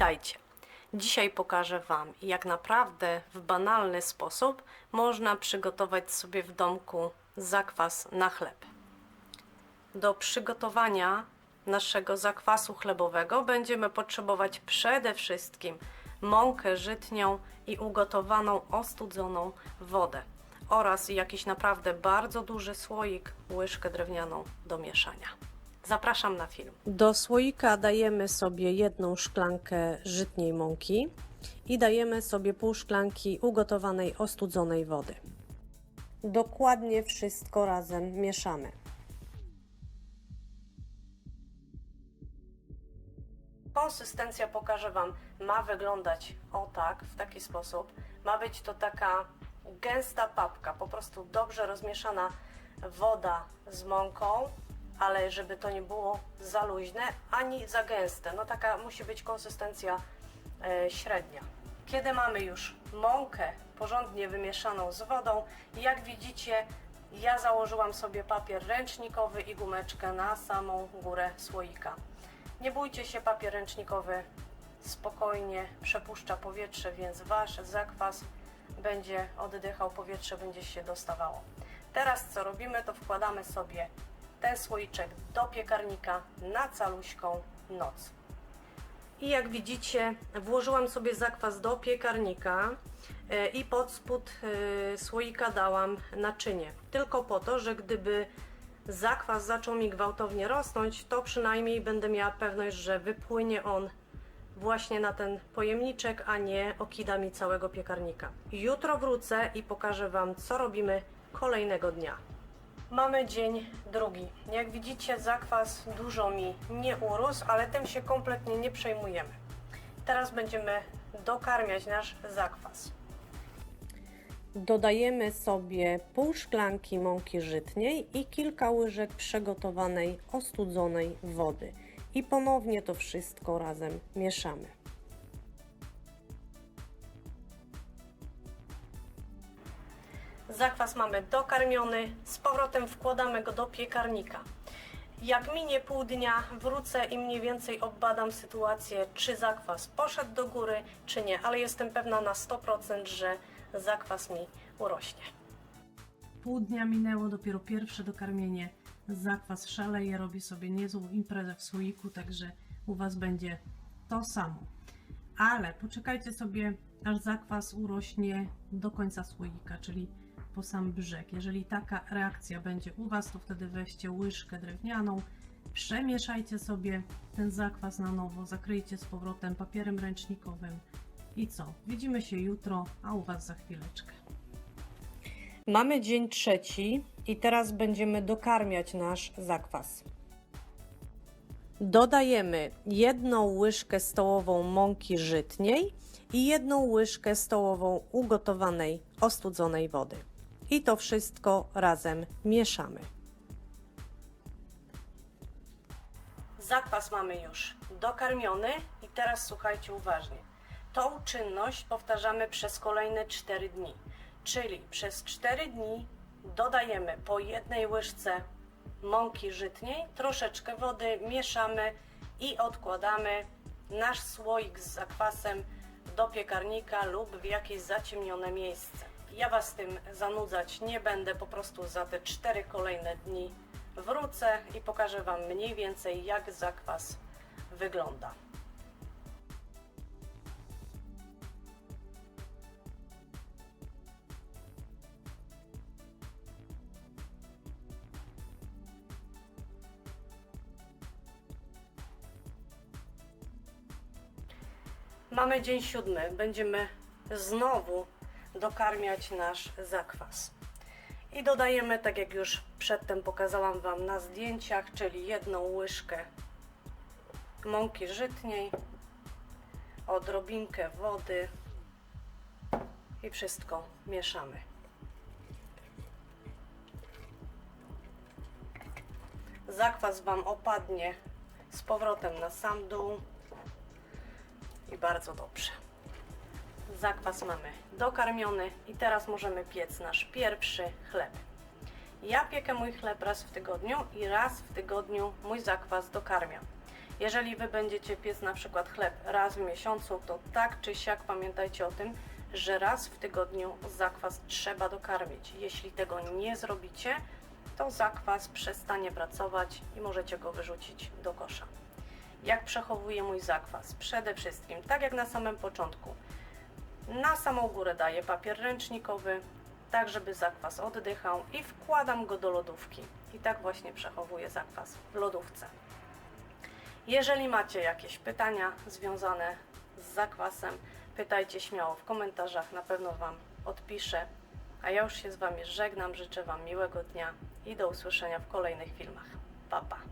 Witajcie. Dzisiaj pokażę Wam, jak naprawdę w banalny sposób można przygotować sobie w domku zakwas na chleb. Do przygotowania naszego zakwasu chlebowego będziemy potrzebować przede wszystkim mąkę żytnią i ugotowaną, ostudzoną wodę oraz jakiś naprawdę bardzo duży słoik, łyżkę drewnianą do mieszania. Zapraszam na film. Do słoika dajemy sobie jedną szklankę żytniej mąki i dajemy sobie pół szklanki ugotowanej, ostudzonej wody. Dokładnie wszystko razem mieszamy. Konsystencja pokażę Wam, ma wyglądać o tak, w taki sposób. Ma być to taka gęsta papka, po prostu dobrze rozmieszana woda z mąką, ale żeby to nie było za luźne ani za gęste. No taka musi być konsystencja e, średnia. Kiedy mamy już mąkę porządnie wymieszaną z wodą, jak widzicie, ja założyłam sobie papier ręcznikowy i gumeczkę na samą górę słoika. Nie bójcie się, papier ręcznikowy spokojnie przepuszcza powietrze, więc wasz zakwas będzie oddychał powietrze, będzie się dostawało. Teraz co robimy, to wkładamy sobie ten słoiczek do piekarnika na caluśką noc. I jak widzicie, włożyłam sobie zakwas do piekarnika e, i pod spód e, słoika dałam naczynie. Tylko po to, że gdyby zakwas zaczął mi gwałtownie rosnąć, to przynajmniej będę miała pewność, że wypłynie on właśnie na ten pojemniczek, a nie okida mi całego piekarnika. Jutro wrócę i pokażę Wam, co robimy kolejnego dnia. Mamy dzień drugi. Jak widzicie, zakwas dużo mi nie urósł, ale tym się kompletnie nie przejmujemy. Teraz będziemy dokarmiać nasz zakwas. Dodajemy sobie pół szklanki mąki żytniej i kilka łyżek przygotowanej, ostudzonej wody. I ponownie to wszystko razem mieszamy. Zakwas mamy dokarmiony, z powrotem wkładamy go do piekarnika. Jak minie pół dnia, wrócę i mniej więcej obadam sytuację, czy zakwas poszedł do góry, czy nie, ale jestem pewna na 100%, że zakwas mi urośnie. Pół dnia minęło, dopiero pierwsze dokarmienie. Zakwas szaleje, robi sobie niezłą imprezę w słoiku, także u Was będzie to samo. Ale poczekajcie sobie, aż zakwas urośnie do końca słoika, czyli po sam brzeg. Jeżeli taka reakcja będzie u Was, to wtedy weźcie łyżkę drewnianą, przemieszajcie sobie ten zakwas na nowo, zakryjcie z powrotem papierem ręcznikowym i co? Widzimy się jutro, a u Was za chwileczkę. Mamy dzień trzeci i teraz będziemy dokarmiać nasz zakwas. Dodajemy jedną łyżkę stołową mąki żytniej i jedną łyżkę stołową ugotowanej, ostudzonej wody. I to wszystko razem mieszamy. Zakwas mamy już dokarmiony i teraz słuchajcie uważnie. Tą czynność powtarzamy przez kolejne 4 dni. Czyli przez 4 dni dodajemy po jednej łyżce mąki żytniej, troszeczkę wody, mieszamy i odkładamy nasz słoik z zakwasem do piekarnika lub w jakieś zaciemnione miejsce. Ja Was tym zanudzać nie będę, po prostu za te 4 kolejne dni wrócę i pokażę Wam mniej więcej jak zakwas wygląda. Mamy dzień siódmy. Będziemy znowu dokarmiać nasz zakwas. I dodajemy, tak jak już przedtem pokazałam Wam na zdjęciach, czyli jedną łyżkę mąki żytniej, odrobinkę wody i wszystko mieszamy. Zakwas Wam opadnie z powrotem na sam dół i bardzo dobrze. Zakwas mamy dokarmiony i teraz możemy piec nasz pierwszy chleb. Ja piekę mój chleb raz w tygodniu i raz w tygodniu mój zakwas dokarmiam. Jeżeli Wy będziecie piec na przykład chleb raz w miesiącu, to tak czy siak pamiętajcie o tym, że raz w tygodniu zakwas trzeba dokarmić. Jeśli tego nie zrobicie, to zakwas przestanie pracować i możecie go wyrzucić do kosza. Jak przechowuję mój zakwas? Przede wszystkim, tak jak na samym początku, na samą górę daję papier ręcznikowy, tak żeby zakwas oddychał i wkładam go do lodówki. I tak właśnie przechowuję zakwas w lodówce. Jeżeli macie jakieś pytania związane z zakwasem, pytajcie śmiało w komentarzach, na pewno Wam odpiszę. A ja już się z Wami żegnam, życzę Wam miłego dnia i do usłyszenia w kolejnych filmach. Pa, pa.